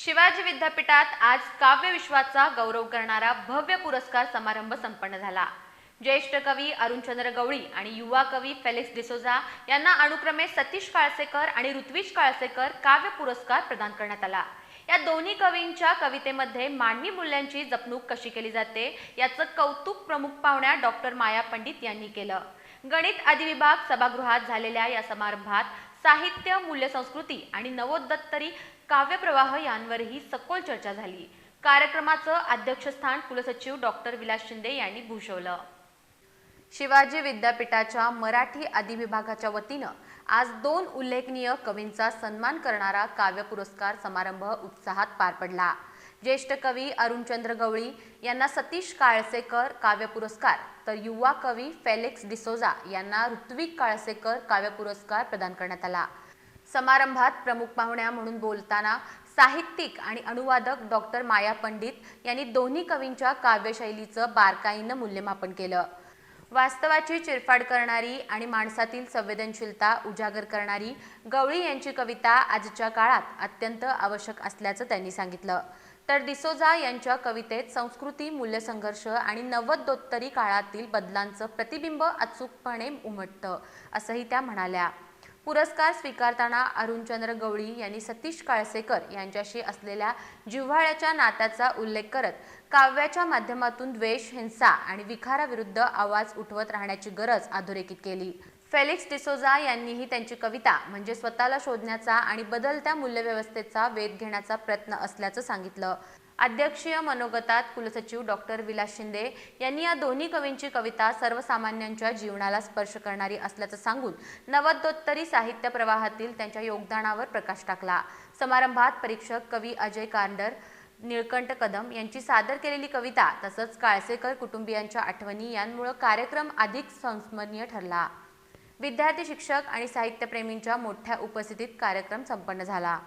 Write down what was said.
शिवाजी विद्यापीठात आज काव्य विश्वाचा गौरव करणारा भव्य पुरस्कार समारंभ संपन्न झाला. ज्येष्ठ कवी अरुणचंद्र गवळी आणि युवा कवी फेलिक्स डिसोजा यांना अनुक्रमे सतीश काळसेकर आणि ऋत्विज काळसेकर काव्य पुरस्कार प्रदान करण्यात आला. या दोन्ही कवींच्या कवितेमध्ये मानवी मूल्यांची जपणूक कशी केली जाते याचं कौतुक प्रमुख पाहुण्या डॉक्टर माया पंडित यांनी केलं. गणित अधिविभाग सभागृहात झालेल्या या समारंभात साहित्य मूल्य संस्कृती आणि नवोदत्तरी काव्यप्रवाह यांवरही सखोल चर्चा झाली. कार्यक्रमाचं अध्यक्षस्थान कुलसचिव डॉक्टर विलास शिंदे यांनी भूषवलं. शिवाजी विद्यापीठाच्या मराठी अधिविभागाच्या वतीनं आज दोन उल्लेखनीय कवींचा सन्मान करणारा काव्य पुरस्कार समारंभ उत्साहात पार पडला. ज्येष्ठ कवी अरुणचंद्र गवळी यांना सतीश काळसेकर काव्य पुरस्कार तर युवा कवी फेलिक्स डिसोजा यांना ऋत्विक काळसेकर काव्य पुरस्कार प्रदान करण्यात आला. समारंभात प्रमुख पाहुण्या म्हणून बोलताना साहित्यिक आणि अनुवादक डॉक्टर माया पंडित यांनी दोन्ही कवींच्या काव्यशैलीचं बारकाईनं मूल्यमापन केलं. वास्तवाची चिरफाड करणारी आणि माणसातील संवेदनशीलता उजागर करणारी गवळी यांची कविता आजच्या काळात अत्यंत आवश्यक असल्याचं त्यांनी सांगितलं. तर डिसोजा यांच्या कवितेत संस्कृती मूल्यसंघर्ष आणि नव्वदोत्तरी काळातील बदलांचं प्रतिबिंब अचूकपणे उमटतं असंही त्या म्हणाल्या. पुरस्कार स्वीकारताना अरुणचंद्र गवळी यांनी सतीश काळसेकर यांच्याशी असलेल्या जिव्हाळ्याच्या नात्याचा उल्लेख करत काव्याच्या माध्यमातून द्वेष हिंसा आणि विखाराविरुद्ध आवाज उठवत राहण्याची गरज अधोरेखित केली. फेलिक्स डिसोजा यांनीही त्यांची कविता म्हणजे स्वतःला शोधण्याचा आणि बदलत्या मूल्यव्यवस्थेचा वेध घेण्याचा प्रयत्न असल्याचं सांगितलं. अध्यक्षीय मनोगतात कुलसचिव डॉक्टर विलास शिंदे यांनी या दोन्ही कवींची कविता सर्वसामान्यांच्या जीवनाला स्पर्श करणारी असल्याचं सांगून नवदोत्तरी साहित्य प्रवाहातील त्यांच्या योगदानावर प्रकाश टाकला. समारंभात परीक्षक कवी अजय कांडर निळकंठ कदम यांची सादर केलेली कविता तसंच काळसेकर कुटुंबियांच्या आठवणी यांमुळे कार्यक्रम अधिक संस्मरणीय ठरला. विद्यार्थी शिक्षक आणि साहित्यप्रेमींच्या मोठ्या उपस्थितीत कार्यक्रम संपन्न झाला.